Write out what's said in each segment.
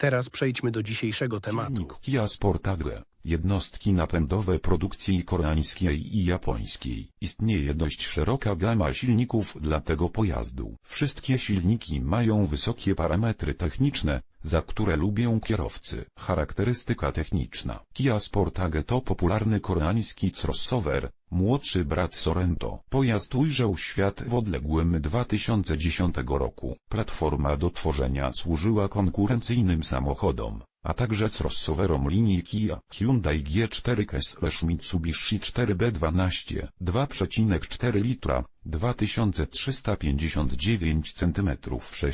Teraz przejdźmy do dzisiejszego tematu. Kia Sportage, jednostki napędowe produkcji koreańskiej i japońskiej. Istnieje dość szeroka gama silników dla tego pojazdu. Wszystkie silniki mają wysokie parametry techniczne, za które lubią kierowcy. Charakterystyka techniczna. Kia Sportage to popularny koreański crossover, młodszy brat Sorento. Pojazd ujrzał świat w odległym 2010 roku. Platforma do tworzenia służyła konkurencyjnym samochodom, a także crossoverom linii Kia, Hyundai G4 Cesslesh Mitsubishi 4B12, 2,4 litra, 2359 cm3,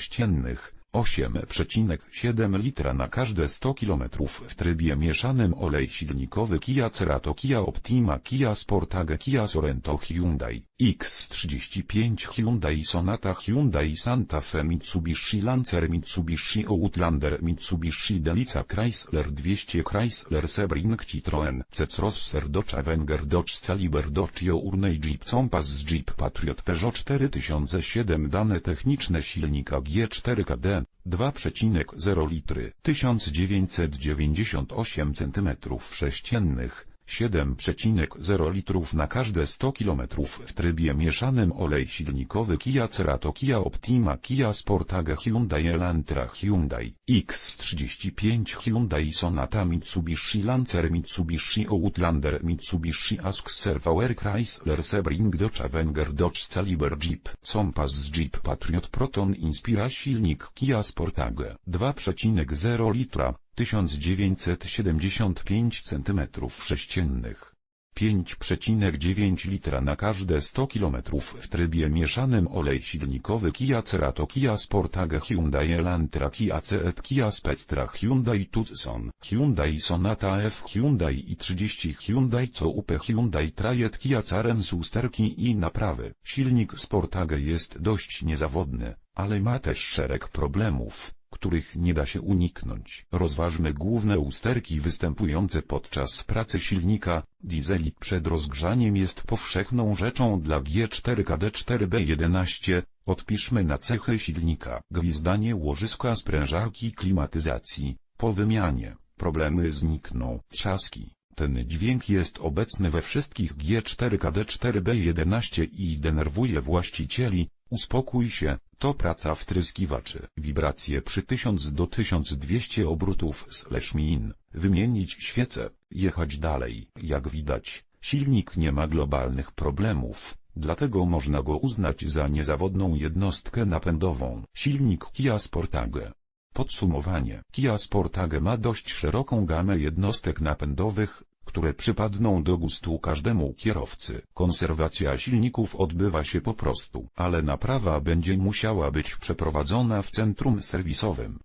8,7 litra na każde 100 km w trybie mieszanym olej silnikowy Kia Cerato Kia Optima Kia Sportage Kia Sorento Hyundai X35 Hyundai Sonata Hyundai Santa Fe Mitsubishi Lancer Mitsubishi Outlander Mitsubishi Delica Chrysler 200 Chrysler Sebring Citroen C-Crosser Dodge Avenger Dodge Caliber Dodge Journey Jeep Compass Jeep Patriot Peugeot 4007 Dane techniczne silnika G4KD 2,0 litry 1998 cm3 7,0 litrów na każde 100 km w trybie mieszanym olej silnikowy Kia Cerato Kia Optima Kia Sportage Hyundai Elantra Hyundai X35 Hyundai Sonata Mitsubishi Lancer Mitsubishi Outlander Mitsubishi Ask VR Chrysler Sebring Dodge Avenger Dodge Caliber Jeep Compass Jeep Patriot Proton Inspira silnik Kia Sportage 2,0 litra 1975 cm3 5,9 litra na każde 100 km w trybie mieszanym olej silnikowy Kia Cerato Kia Sportage Hyundai Elantra Kia Ceed Kia Spectra Hyundai Tucson Hyundai Sonata F Hyundai i30 Hyundai Coupe Hyundai Trajet Kia Carens usterki i naprawy. Silnik Sportage jest dość niezawodny, ale ma też szereg problemów których nie da się uniknąć. Rozważmy główne usterki występujące podczas pracy silnika. Dieselik przed rozgrzaniem jest powszechną rzeczą dla G4KD4B11. Odpiszmy na cechy silnika. Gwizdanie łożyska sprężarki klimatyzacji. Po wymianie, problemy znikną. Trzaski. Ten dźwięk jest obecny we wszystkich G4KD4B11 i denerwuje właścicieli. Uspokój się, to praca wtryskiwaczy. Wibracje przy 1000 do 1200 obrotów slash min. Wymienić świecę, jechać dalej. Jak widać, silnik nie ma globalnych problemów, dlatego można go uznać za niezawodną jednostkę napędową. Silnik Kia Sportage. Podsumowanie. Kia Sportage ma dość szeroką gamę jednostek napędowych, które przypadną do gustu każdemu kierowcy. Konserwacja silników odbywa się po prostu, ale naprawa będzie musiała być przeprowadzona w centrum serwisowym.